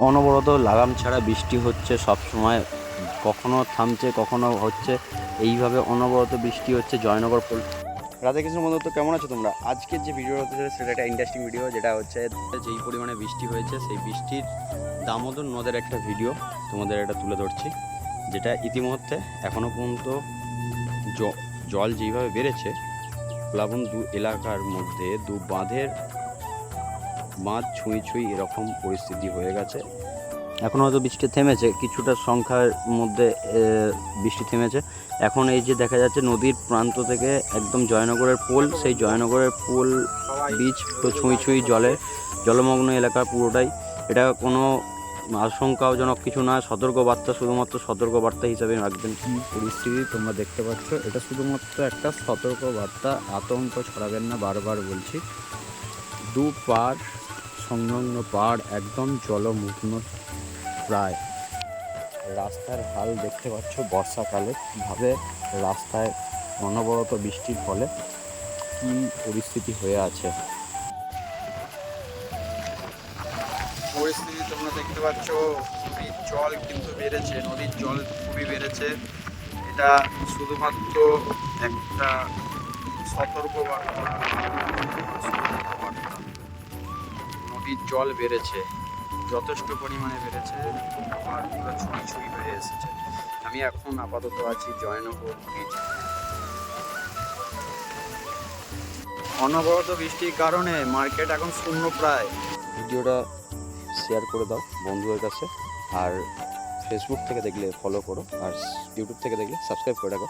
অনবরত লাগাম ছাড়া বৃষ্টি হচ্ছে সব সময়। কখনো থামছে, কখনো হচ্ছে। এইভাবে অনবরত বৃষ্টি হচ্ছে জয়নগর পোল রাধাকৃষ্ণ বন্ধু তো কেমন আছো তোমরা? আজকের যে ভিডিও হতে চলেছে সেটা একটা ইন্টারেস্টিং ভিডিও যেটা হচ্ছে যেই পরিমাণে বৃষ্টি হয়েছে, সেই বৃষ্টির দামোদর নদের একটা ভিডিও তোমাদের এটা তুলে ধরছি, যেটা ইতিমধ্যে এখনও পর্যন্ত জল যেইভাবে বেড়েছে, প্লাবন দু এলাকার মধ্যে দু বাঁধের বাঁধ ছুঁই ছুঁই এরকম পরিস্থিতি হয়ে গেছে। এখন হয়তো বৃষ্টি থেমেছে, কিছুটা সংখ্যার মধ্যে বৃষ্টি থেমেছে। এখন এই যে দেখা যাচ্ছে নদীর প্রান্ত থেকে একদম জয়নগরের পোল, সেই জয়নগরের পোল বীজ ছুঁই ছুঁই জলে, জলমগ্ন এলাকা পুরোটাই। এটা কোনো আশঙ্কাজনক কিছু না সতর্ক বার্তা শুধুমাত্র সতর্ক বার্তা হিসাবে রাখবেন। পরিস্থিতি তোমরা দেখতে পাচ্ছ? এটা শুধুমাত্র একটা সতর্ক বার্তা আতঙ্ক ছড়াবেন না, বারবার বলছি। দু পার সংলগ্ন পাড় একদম জলমগ্ন প্রায়। রাস্তার হাল দেখতে পাচ্ছ বর্ষাকালে। কীভাবে রাস্তায় অনবরত বৃষ্টির ফলে কী পরিস্থিতি হয়ে আছে? পরিস্থিতি তোমরা দেখতে পাচ্ছ, নদীর জল কিন্তু বেড়েছে, নদীর জল খুবই বেড়েছে। এটা শুধুমাত্র একটা সতর্ক বার্তা। সতর্কবার্তা। নদীর জল বেড়েছে, যথেষ্ট পরিমাণে বেড়েছে আর পুরো ছুঁই ছুঁই হয়ে এসেছে। আমি এখন আপাতত আছি জয়নগর বীচ অনবরত বৃষ্টির কারণে মার্কেট এখন শূন্য প্রায়। ভিডিওটা শেয়ার করে দাও বন্ধুদের কাছে, আর ফেসবুক থেকে দেখলে ফলো করো, আর ইউটিউব থেকে দেখলে সাবস্ক্রাইব করে রাখো।